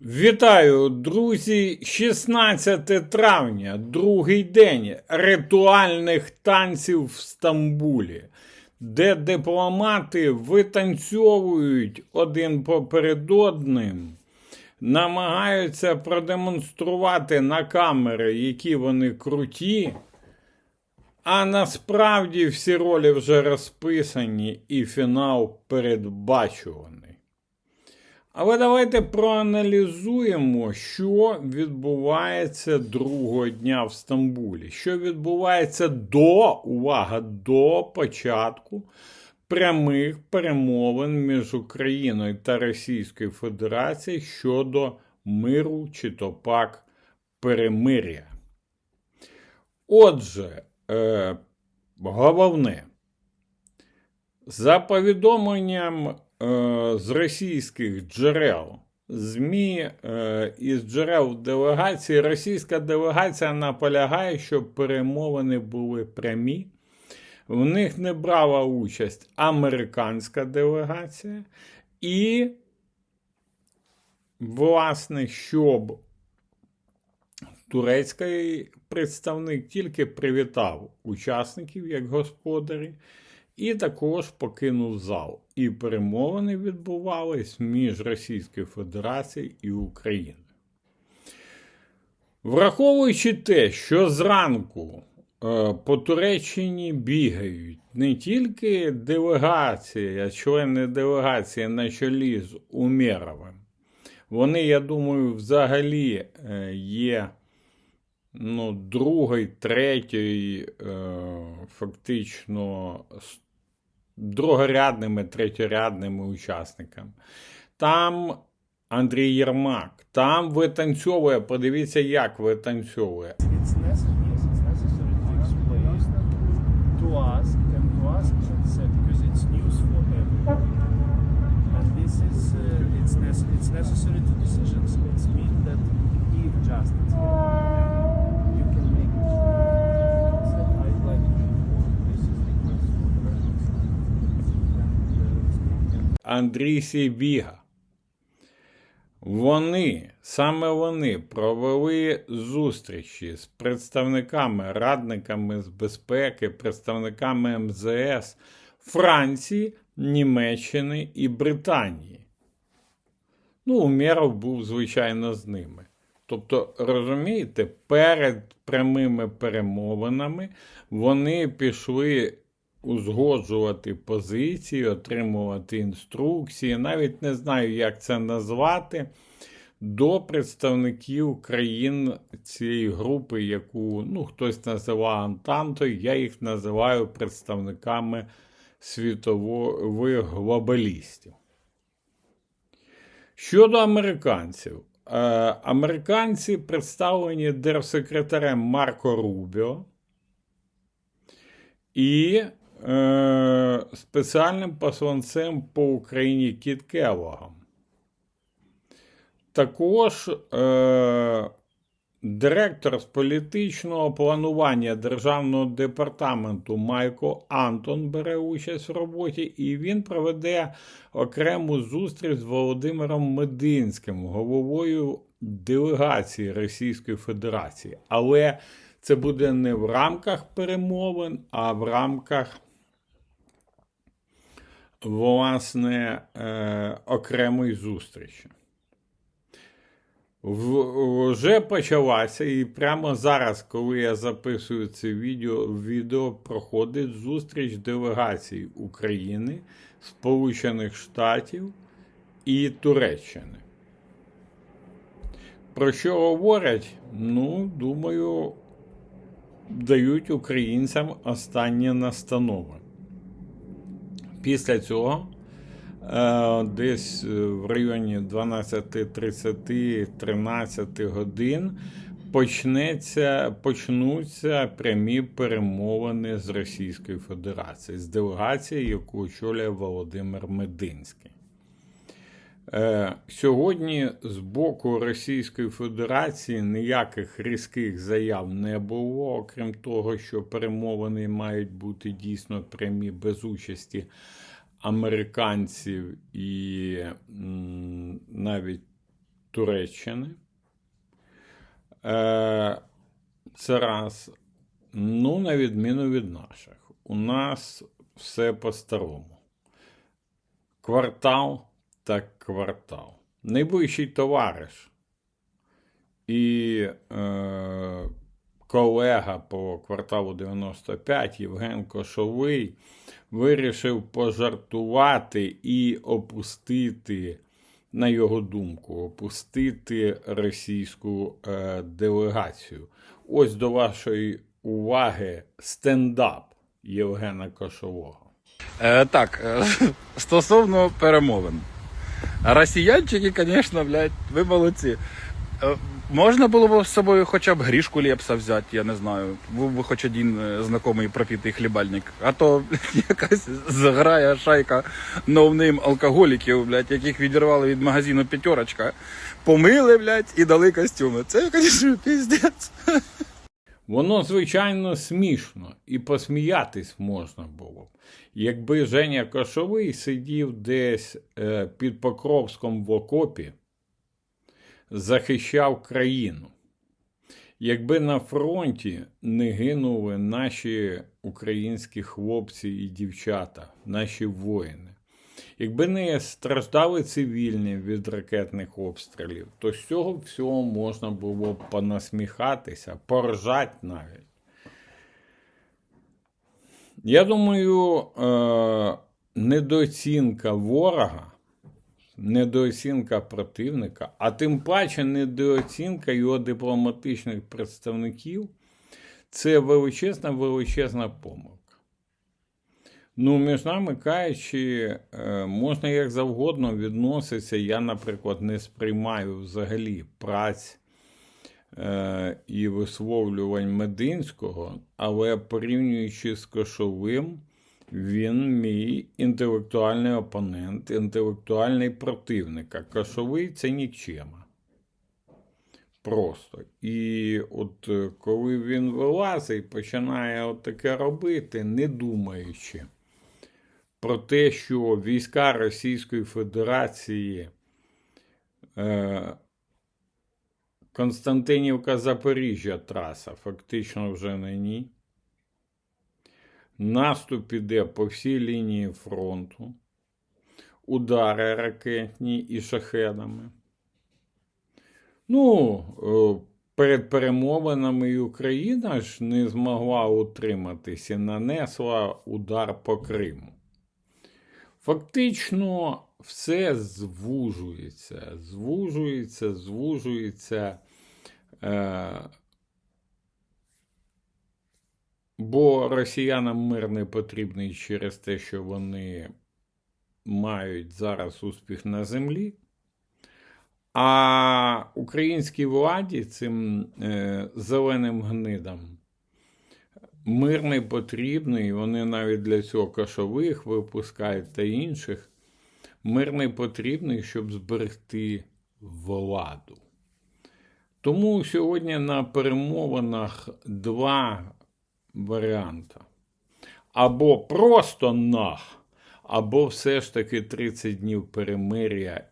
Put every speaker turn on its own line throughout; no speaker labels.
Вітаю, друзі! 16 травня, другий день ритуальних танців в Стамбулі, де дипломати витанцьовують один поперед одним, намагаються продемонструвати на камери, які вони круті. А насправді всі ролі вже розписані і фінал передбачуваний. Але давайте проаналізуємо, що відбувається другого дня в Стамбулі. Що відбувається до, увага, до початку прямих перемовин між Україною та Російською Федерацією щодо миру чи то пак перемир'я. Отже, е, головне, за повідомленням з російських джерел, ЗМІ е, із джерел делегації, російська делегація наполягає, щоб перемовини були прямі. В них не брала участь американська делегація, і, власне, щоб турецький представник тільки привітав учасників як господарі і також покинув зал. І перемовини відбувались між Російською Федерацією і Україною. Враховуючи те, що зранку е, по Туреччині бігають не тільки делегація, а члени делегації на чолі з Умєровим, вони, я думаю, взагалі е, є ну, другої, третьої, е, фактично другорядними, третьорядними учасниками. Там Андрій Єрмак, там витанцьовує, подивіться, як витанцьовує.
It's necessary, to explain, And,
Андрій Сібіга. Вони, саме вони провели зустрічі з представниками, радниками з безпеки, представниками МЗС Франції, Німеччини і Британії. Ну, Умєров був, звичайно, з ними. Тобто, розумієте, перед прямими перемовинами вони пішли узгоджувати позиції, отримувати інструкції, навіть не знаю, як це назвати, до представників країн цієї групи, яку ну, хтось називає Антантою, я їх називаю представниками світових глобалістів. Щодо американців, Е, американці представлені держсекретарем Марко Рубіо і е, спеціальним посланцем по Україні Кіт Келлогом. Також е, директор з політичного планування Державного департаменту Майкл Антон бере участь в роботі, і він проведе окрему зустріч з Володимиром Мединським, головою делегації Російської Федерації. Але це буде не в рамках перемовин, а в рамках власне е, окремої зустрічі. Вже почалася, і прямо зараз, коли я записую це відео, відео проходить зустріч делегацій України, Сполучених Штатів і Туреччини. Про що говорять? Ну, думаю, дають українцям останні настанови. Після цього е, десь е, в районі 12-30-13 годин почнеться, почнуться прямі перемовини з Російською Федерацією, з делегацією, яку очолює Володимир Мединський. Е, Сьогодні з боку Російської Федерації ніяких різких заяв не було, окрім того, що перемовини мають бути дійсно прямі без участі американців і навіть Туреччини. Е, це раз. Ну, на відміну від наших. У нас все по-старому. Квартал так квартал. Найближчий товариш і е, колега по кварталу 95 Євген Кошовий вирішив пожартувати і опустити, на його думку, опустити російську е, делегацію. Ось до вашої уваги стендап Євгена Кошового.
Е, так, е, стосовно перемовин. Росіянчики, звісно, блядь, ви молодці. Е, можна було б з собою хоча б грішку лепса взяти, я не знаю. Був хоч один е, знайомий пропітий хлібальник. А то якась зграя шайка новним алкоголіків, блядь, яких відірвали від магазину п'ятерочка, помили, блядь, і дали костюми. Це, звісно, піздець.
Воно, звичайно, смішно, і посміятись можна було б, якби Женя Кошовий сидів десь е, під Покровськом в окопі, захищав країну. Якби на фронті не гинули наші українські хлопці і дівчата, наші воїни, якби не страждали цивільні від ракетних обстрілів, то з цього всього можна було б понасміхатися, поржать навіть. Я думаю, е- недооцінка ворога, недооцінка противника, а тим паче недооцінка його дипломатичних представників це величезна величезна помилка. Ну, між нами кажучи, е, можна як завгодно відноситися. Я, наприклад, не сприймаю взагалі праць е, і висловлювань Мединського, але порівнюючи з Кошовим, він мій інтелектуальний опонент, інтелектуальний противник. А Кошовий це нікчема. Просто. І от е, коли він вилазить, починає от таке робити, не думаючи про те, що війська Російської Федерації е, Константинівка Запоріжжя траса, фактично вже нині. Наступ іде по всій лінії фронту, удари ракетні і шахедами. Ну, е, перед перемовинами Україна ж не змогла утриматись і нанесла удар по Криму. Фактично все звужується, звужується, звужується. Е, бо росіянам мир не потрібний через те, що вони мають зараз успіх на землі. А українській владі, цим е, зеленим гнидам, мир не потрібний, вони навіть для цього кашових випускають та інших. Мир не потрібний, щоб зберегти владу. Тому сьогодні на перемовинах два варіанти. Або просто нах, або все ж таки 30 днів перемир'я,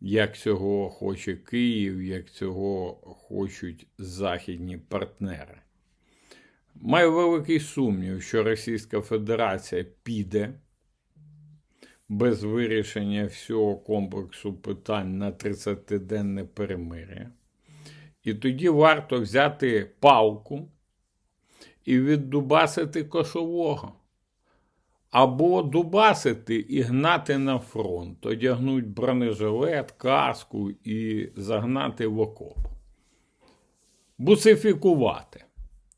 як цього хоче Київ, як цього хочуть західні партнери. Маю великий сумнів, що Російська Федерація піде без вирішення всього комплексу питань на 30-денне перемир'я. І тоді варто взяти палку і віддубасити кошового. Або дубасити і гнати на фронт, одягнуть бронежилет, каску і загнати в окоп. Бусифікувати,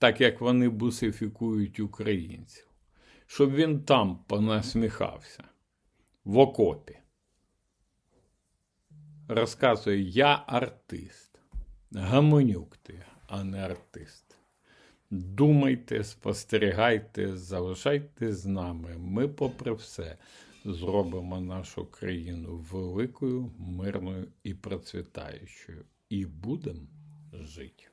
так як вони бусифікують українців, щоб він там понасміхався в окопі. Розказує, я артист. Гамонюк ти, а не артист. Думайте, спостерігайте, залишайтесь з нами. Ми, попри все, зробимо нашу країну великою, мирною і процвітаючою. І будемо жити.